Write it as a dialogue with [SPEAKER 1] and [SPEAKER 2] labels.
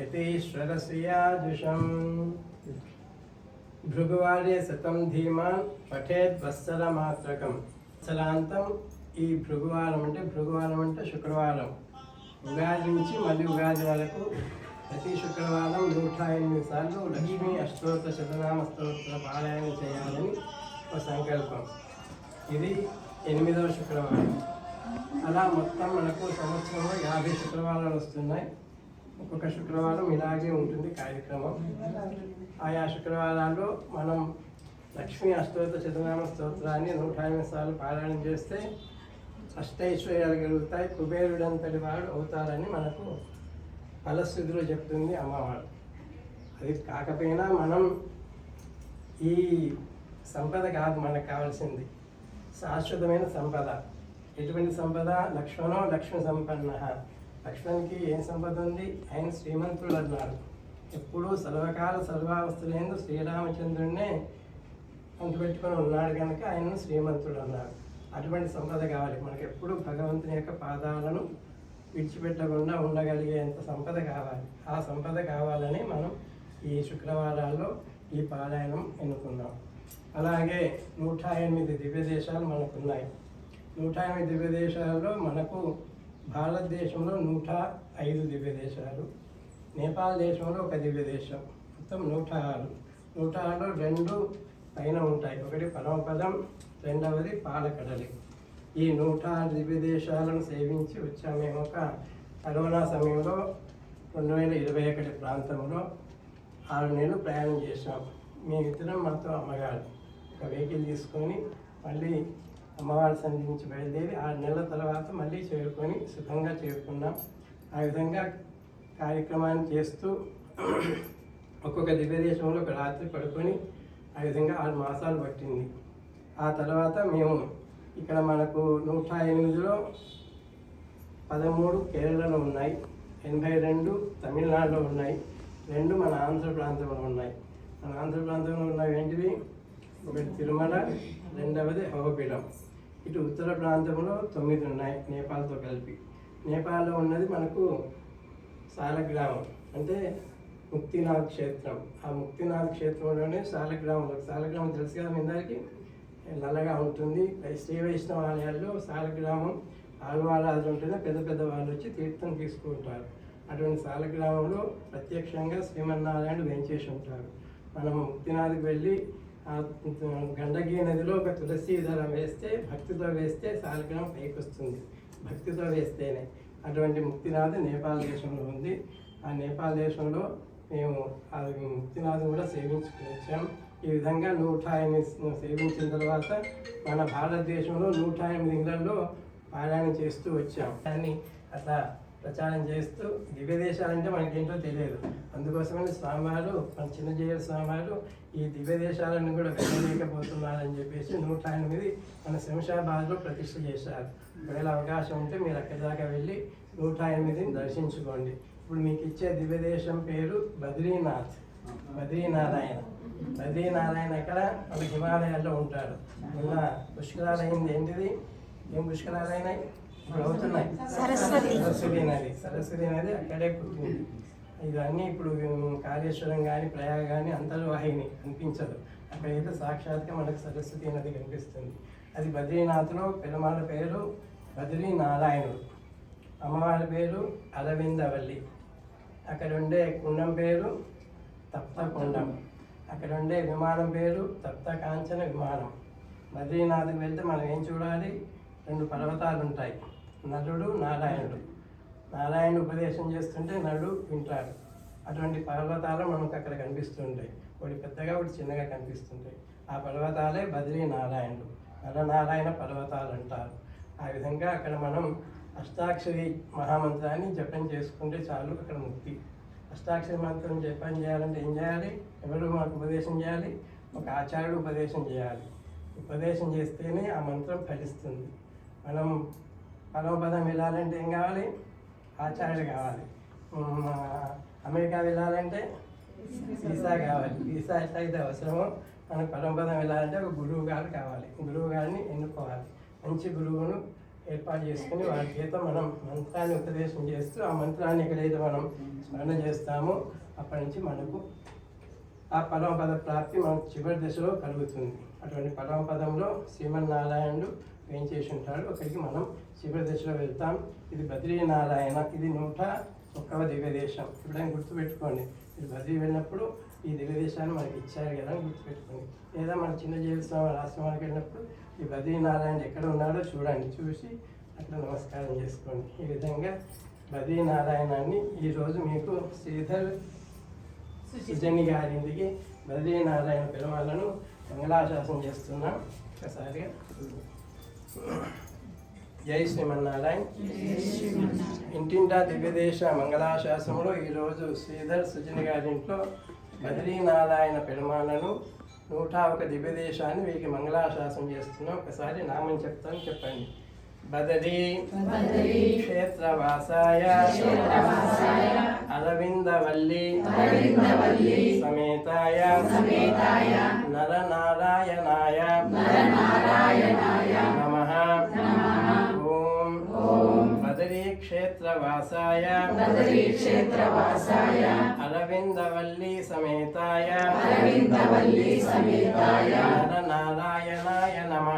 [SPEAKER 1] యతీశ్వరశ్రియాజుషం భృగువార్య శతం ధీమాన్ పఠేద్ వత్సరమాత్రకం వత్సలాంతం ఈ భృగువారం అంటే భృగువారం అంటే శుక్రవారం। ఉగాది నుంచి మళ్ళీ ఉగాది వరకు ప్రతి శుక్రవారం నూట ఎనిమిది సార్లు లక్ష్మీ అష్టోత్తర శతనామ స్తోత్ర పారాయణ చేయాలని ఒక సంకల్పం. ఇది ఎనిమిదవ శుక్రవారం. అలా మొత్తం మనకు సంవత్సరంలో యాభై శుక్రవారాలు వస్తున్నాయి. ఒక్కొక్క శుక్రవారం ఇలాగే ఉంటుంది కార్యక్రమం. ఆయా శుక్రవారాల్లో మనం లక్ష్మీ అష్టోత్తర శతనామ స్తోత్రాన్ని నూట ఎనిమిది సార్లు పారాయణం చేస్తే అష్టైశ్వర్యాలు కలుగుతాయి. కుబేరుడంతటి వాడు అవుతారని మనకు ఫలస్థితిలో చెప్తుంది అమ్మవారు. అది కాకపోయినా మనం ఈ సంపద కాదు మనకు కావాల్సింది. శాశ్వతమైన సంపద. ఎటువంటి సంపద? లక్ష్మణో లక్ష్మి సంపన్న. లక్ష్మణ్కి ఏం సంపద ఉంది? ఆయన శ్రీమంతుడు అన్నారు. ఎప్పుడూ సర్వకాల సర్వావస్థలందు శ్రీరామచంద్రుడినే అంటుపెట్టుకొని ఉన్నాడు కనుక ఆయనను శ్రీమంతుడు అన్నారు. అటువంటి సంపద కావాలి. మనకు ఎప్పుడు భగవంతుని యొక్క పాదాలను విడిచిపెట్టకుండా ఉండగలిగేంత సంపద కావాలి. ఆ సంపద కావాలని మనం ఈ శుక్రవారాల్లో ఈ పారాయణం ఎన్నుకున్నాం. అలాగే నూట ఎనిమిది దివ్య దేశాలు మనకున్నాయి. నూట ఎనిమిది దివ్య దేశాల్లో మనకు భారతదేశంలో నూట ఐదు దివ్య దేశాలు నేపాల్ దేశంలో ఒక దివ్య దేశం. మొత్తం నూట ఆరు. నూట ఆరులో రెండు పైన ఉంటాయి. ఒకటి పరమపదం రెండవది పాలకడలి. ఈ నూట ఆరు దివ్య దేశాలను సేవించి వచ్చాము మేము ఒక కరోనా సమయంలో రెండు వేల ఇరవై ఒకటి ప్రాంతంలో ఆరు నెలలు ప్రయాణం చేసాం మీ ఇద్దరం మాతో అమ్మగారు ఒక వెహికల్ తీసుకొని మళ్ళీ అమ్మవారి సన్నిధి నుంచి బయలుదేరి ఆరు నెలల తర్వాత మళ్ళీ చేరుకొని సుఖంగా చేరుకున్నాం. ఆ విధంగా కార్యక్రమాన్ని చేస్తూ ఒక్కొక్క దివ్యదేశంలో ఒక రాత్రి పడుకొని ఆ విధంగా ఆరు మాసాలు పట్టింది. ఆ తర్వాత మేము ఇక్కడ మనకు నూట ఎనిమిదిలో పదమూడు కేరళలో ఉన్నాయి ఎనభై రెండు తమిళనాడులో ఉన్నాయి రెండు మన ఆంధ్ర ప్రాంతంలో ఉన్నాయి. మన ఆంధ్ర ప్రాంతంలో ఉన్నవి ఏంటివి? ఒకటి తిరుమల రెండవది హోబిలం ఇటు ఉత్తర ప్రాంతంలో తొమ్మిది ఉన్నాయి నేపాల్తో కలిపి. నేపాల్లో ఉన్నది మనకు సాలగ్రామం అంటే ముక్తినాథ్ క్షేత్రం. ఆ ముక్తినాథ్ క్షేత్రంలోనే సాలగ్రామంలో సాలగ్రామం తెలుసు కదా మీ అందరికీ? నల్లగా ఉంటుంది. శ్రీ వైష్ణవ ఆలయాల్లో సాలగ్రామం ఆళ్వారాజు ఉంటుంది పెద్ద పెద్ద వాళ్ళు వచ్చి తీర్థం తీసుకుంటారు. అటువంటి సాలగ్రామంలో ప్రత్యక్షంగా శ్రీమన్నారాయణ వెంచేసి ఉంటారు. మనం ముక్తినాథ్కి వెళ్ళి గండకీ నదిలో ఒక తులసి దళం వేస్తే భక్తితో వేస్తే సాలగ్రామం పైకి వస్తుంది భక్తితో వేస్తేనే అటువంటి ముక్తినాథ్ నేపాల్ దేశంలో ఉంది. ఆ నేపాల్ దేశంలో మేము ఆ ముక్తినాథ్ కూడా సేవించుకుని వచ్చాం. ఈ విధంగా నూట ఎనిమిది సేవించిన తర్వాత మన భారతదేశంలో నూట ఎనిమిది ఇళ్ళలో పారాయణం చేస్తూ వచ్చాం. దాన్ని అట్లా ప్రచారం చేస్తూ దివ్య దేశాలంటే మనకేంటో తెలియదు. అందుకోసమని స్వామివారు మన చిన్నజీవ స్వామివారు ఈ దివ్య దేశాలను కూడా వెళ్ళలేకపోతున్నారని చెప్పేసి నూట ఎనిమిది మన శంషాబాద్లో ప్రతిష్ఠ చేశారు. ఒకవేళ అవకాశం ఉంటే మీరు అక్కడి దాకా వెళ్ళి నూట ఎనిమిదిని దర్శించుకోండి. ఇప్పుడు మీకు ఇచ్చే దివ్య దేశం పేరు బద్రీనాథ్. బద్రీనారాయణ. బద్రీనారాయణ అక్కడ మన హిమాలయాల్లో ఉంటారు. మొన్న పుష్కరాలు అయింది ఏంటిది? ఏం పుష్కరాలు అయినాయి? ఇప్పుడు అవుతున్నాయి.
[SPEAKER 2] సరస్వతి.
[SPEAKER 1] నది. సరస్వతి నది అక్కడే పుట్టింది. ఇవన్నీ ఇప్పుడు కాళేశ్వరం కానీ ప్రయాగ కానీ అంతర్వాహిని అనిపించదు. అక్కడైతే సాక్షాత్గా మనకు సరస్వతి నది కనిపిస్తుంది. అది బద్రీనాథ్లో పిల్లమాల పేరు బద్రీ నారాయణుడు అమ్మవారి పేరు అరవిందవల్లి. అక్కడ ఉండే కుండం పేరు తప్త కుండం అక్కడ ఉండే విమానం పేరు తప్త కాంచన విమానం. బద్రీనాథ్కి వెళ్తే మనం ఏం చూడాలి? రెండు పర్వతాలు ఉంటాయి నలుడు నారాయణుడు. నారాయణ ఉపదేశం చేస్తుంటే నడు వింటాడు. అటువంటి పర్వతాలు మనకు అక్కడ కనిపిస్తుంటాయి. ఒకటి పెద్దగా ఒకటి చిన్నగా కనిపిస్తుంటాయి. ఆ పర్వతాలే బద్రీ నారాయణుడు. నరనారాయణ పర్వతాలు అంటారు ఆ విధంగా అక్కడ మనం అష్టాక్షరి మహామంత్రాన్ని జపం చేసుకుంటే చాలు అక్కడ ముక్తి. అష్టాక్షరి మంత్రం జపం చేయాలంటే ఏం చేయాలి? ఎవరు మాకు ఉపదేశం చేయాలి? ఒక ఆచార్యుడు ఉపదేశం చేయాలి. ఉపదేశం చేస్తేనే ఆ మంత్రం ఫలిస్తుంది. మనం పరమపదం వెళ్ళాలంటే ఏం కావాలి? ఆచార్యుడు కావాలి. అమెరికా వెళ్ళాలంటే వీసా కావాలి. వీసా ఎట్లయితే అవసరమో మనం పరంపదం వెళ్ళాలంటే ఒక గురువు గారు కావాలి. గురువు గారిని ఎన్నుకోవాలి. మంచి గురువును ఏర్పాటు చేసుకుని వారి చేత మనం మంత్రాన్ని ఉపదేశం చేస్తూ ఆ మంత్రాన్ని ఎక్కడైతే మనం స్మరణ చేస్తామో అప్పటి నుంచి మనకు ఆ పరమపద ప్రాప్తి మనకు చివరి దశలో కలుగుతుంది. అటువంటి పరమపదంలో శ్రీమన్నారాయణుడు ఏం చేసి ఉంటాడు అక్కడికి మనం చివరి దశలో వెళ్తాం. ఇది బద్రీనారాయణ ఇది నూట ఒక్కవ దివ్యదేశం. ఇప్పుడైనా గుర్తుపెట్టుకోండి. మీరు బద్రీ వెళ్ళినప్పుడు ఈ దివ్యదేశాన్ని మనకి ఇచ్చారు కదా అని గుర్తుపెట్టుకోండి. లేదా మన చిన్న జీవిస్వామి ఆశ్రమానికి వెళ్ళినప్పుడు ఈ బద్రీనారాయణ ఎక్కడ ఉన్నాడో చూడండి. చూసి అట్లా నమస్కారం చేసుకోండి. ఈ విధంగా బద్రీనారాయణాన్ని ఈరోజు మీకు శ్రీధర్ సుజని గారింటికి బద్రీనారాయణ పెరుమాలను మంగళాశాసనం చేస్తున్నాం. ఒకసారిగా. జై శ్రీమన్నారాయణ. ఇంటింటా దివ్యదేశ మంగళాశాసనంలో ఈరోజు శ్రీధర్ సుజని గారింట్లో బద్రీనారాయణ పెరుమాలను నూట ఒక దివ్యదేశాన్ని వీరికి మంగళాశాసనం చేస్తున్నాం. ఒకసారి నామం చెప్తాను చెప్పండి. బదరీ క్షేత్రవాసాయ అరవిందవల్లి సమేతాయ నరనారాయణాయ నమ ఓం బదరీ క్షేత్రవాసాయ అరవిందవల్లి సమేతాయ
[SPEAKER 2] నరనారాయణాయ నమ